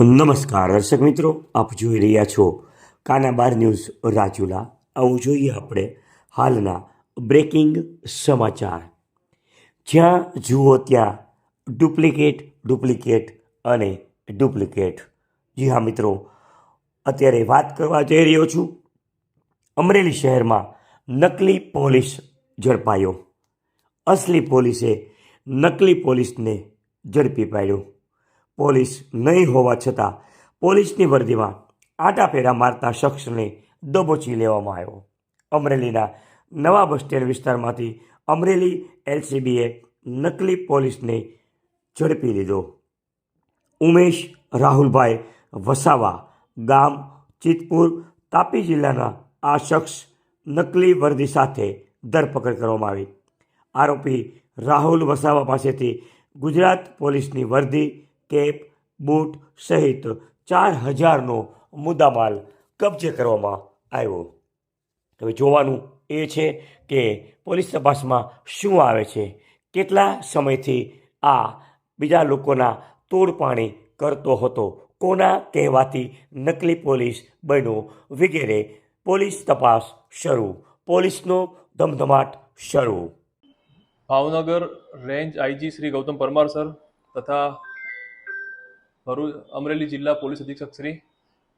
નમસ્કાર, દર્શક મિત્રો, આપ જોઈ રહ્યા છો કાના બાર ન્યૂઝ રાજુલા. આવું જોઈએ આપણે હાલના બ્રેકિંગ સમાચાર. જ્યાં જુઓ ત્યાં ડુપ્લિકેટ ડુપ્લિકેટ અને ડુપ્લિકેટ જી હા મિત્રો, અત્યારે વાત કરવા જઈ રહ્યો છું. અમરેલી શહેરમાં નકલી પોલીસ ઝડપાયો. અસલી પોલીસે નકલી પોલીસને ઝડપી પાડ્યો. પોલીસ નહીં હોવા છતાં પોલીસની વર્દીમાં આટાફેરા મારતા શખ્સને દબોચી લેવામાં આવ્યો. અમરેલીના નવા બસ સ્ટેન્ડ વિસ્તારમાંથી અમરેલી એલસીબીએ નકલી પોલીસને ઝડપી લીધો. ઉમેશ રાહુલભાઈ વસાવા ગામ ચિતપુર, તાપી જિલ્લાના આ શખ્સ નકલી વર્દી સાથે ધરપકડ કરવામાં આવી. આરોપી રાહુલ વસાવા પાસેથી ગુજરાત પોલીસની વર્દી કેપ, બૂટ સહિત ચાર હજારનો મુદ્દામાલ કબજે કરવામાં આવ્યો. હવે જોવાનું એ છે કે પોલીસ તપાસમાં શું આવે છે? કેટલા સમયથી આ બીજા લોકોના તોડપાણી કરતો હતો? કોના કહેવાથી નકલી પોલીસ બન્યો? વગેરે પોલીસ તપાસ શરૂ. પોલીસનો ધમધમાટ શરૂ. Bhavnagar range IG Shri Gautam Parmar sir તથા ભરૂચ અમરેલી જિલ્લા પોલીસ અધિક્ષક શ્રી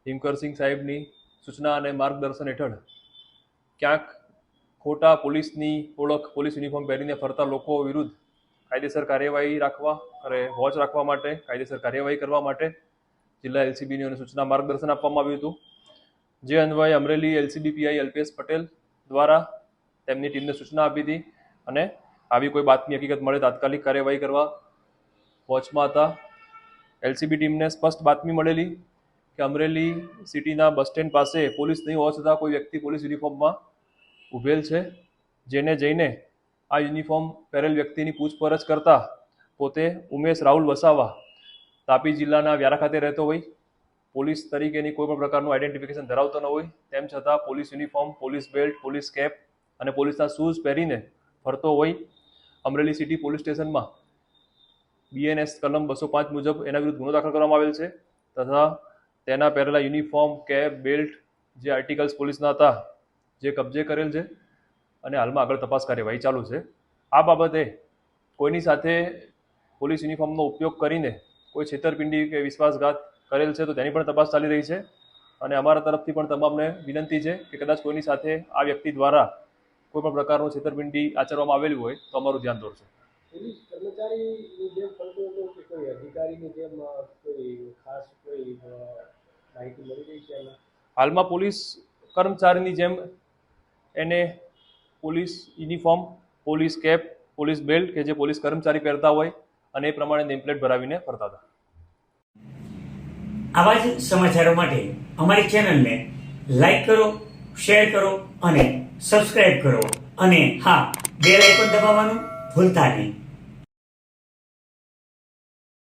હિમકરસિંહ સાહેબની સૂચના અને માર્ગદર્શન હેઠળ ક્યાંક ખોટા પોલીસની ઓળખ, પોલીસ યુનિફોર્મ પહેરીને ફરતા લોકો વિરુદ્ધ કાયદેસર કાર્યવાહી રાખવા અને વોચ રાખવા માટે, કાયદેસર કાર્યવાહી કરવા માટે જિલ્લા એલસીબીની સૂચના માર્ગદર્શન આપવામાં આવ્યું હતું. જે અન્વયે અમરેલી એલસીબી પીઆઈ અલ્પેશ પટેલ દ્વારા તેમની ટીમને સૂચના આપી હતી અને આવી કોઈ બાતમી હકીકત મળે તાત્કાલિક કાર્યવાહી કરવા વોચમાં હતા. એલસીબી ટીમને સ્પષ્ટ બાતમી મળેલી કે અમરેલી સિટીના બસ સ્ટેન્ડ પાસે પોલીસ નહીં હોવા છતાં કોઈ વ્યક્તિ પોલીસ યુનિફોર્મમાં ઊભેલ છે, જેને જઈને આ યુનિફોર્મ પહેરેલ વ્યક્તિની પૂછપરછ કરતા પોતે ઉમેશ રાહુલ વસાવા તાપી જિલ્લાના વ્યારા ખાતે રહેતો હોય, પોલીસ તરીકેની કોઈ પણ પ્રકારનું આઈડેન્ટિફિકેશન ધરાવતો ન હોય, તેમ છતાં police uniform, police belt, police cap અને પોલીસના શૂઝ પહેરીને ફરતો હોય અમરેલી સિટી પોલીસ સ્ટેશનમાં. બીએનએસ કલમ બસો પાંચ મુજબ એના વિરુદ્ધ ગુનો દાખલ કરવામાં આવેલ છે. તથા તેના પહેરેલા યુનિફોર્મ કેપ બેલ્ટ જે આર્ટિકલ્સ પોલીસના હતા, જે કબજે કરેલ છે અને હાલમાં આગળ તપાસ કાર્યવાહી ચાલુ છે. આ બાબતે કોઈની સાથે પોલીસ યુનિફોર્મનો ઉપયોગ કરીને કોઈ છેતરપિંડી કે વિશ્વાસઘાત કરેલ છે તો તેની પણ તપાસ ચાલી રહી છે. અને અમારા તરફથી પણ તમામને વિનંતી છે કે કદાચ કોઈની સાથે આ વ્યક્તિ દ્વારા કોઈપણ પ્રકારનું છેતરપિંડી આચરવામાં આવેલું હોય તો અમારું ધ્યાન દોરશે પોલીસ કર્મચારીની જેમ ફરતો હતો કે કોઈ અધિકારીની જેમ કોઈ ખાસ કોઈ માહિતી મળી રહી છે હાલમાં પોલીસ કર્મચારીની જેમ એને police uniform police cap police belt કે જે પોલીસ કર્મચારી પહેરતા હોય અને એ પ્રમાણે નેમપ્લેટ ભરાવીને ફરતા હતા. આવા જ સમાચારો માટે અમારી ચેનલને લાઈક કરો શેર કરો અને સબસ્ક્રાઇબ કરો. અને હા બેલ આઇકોન દબાવવાનું ભૂલતા નહીં.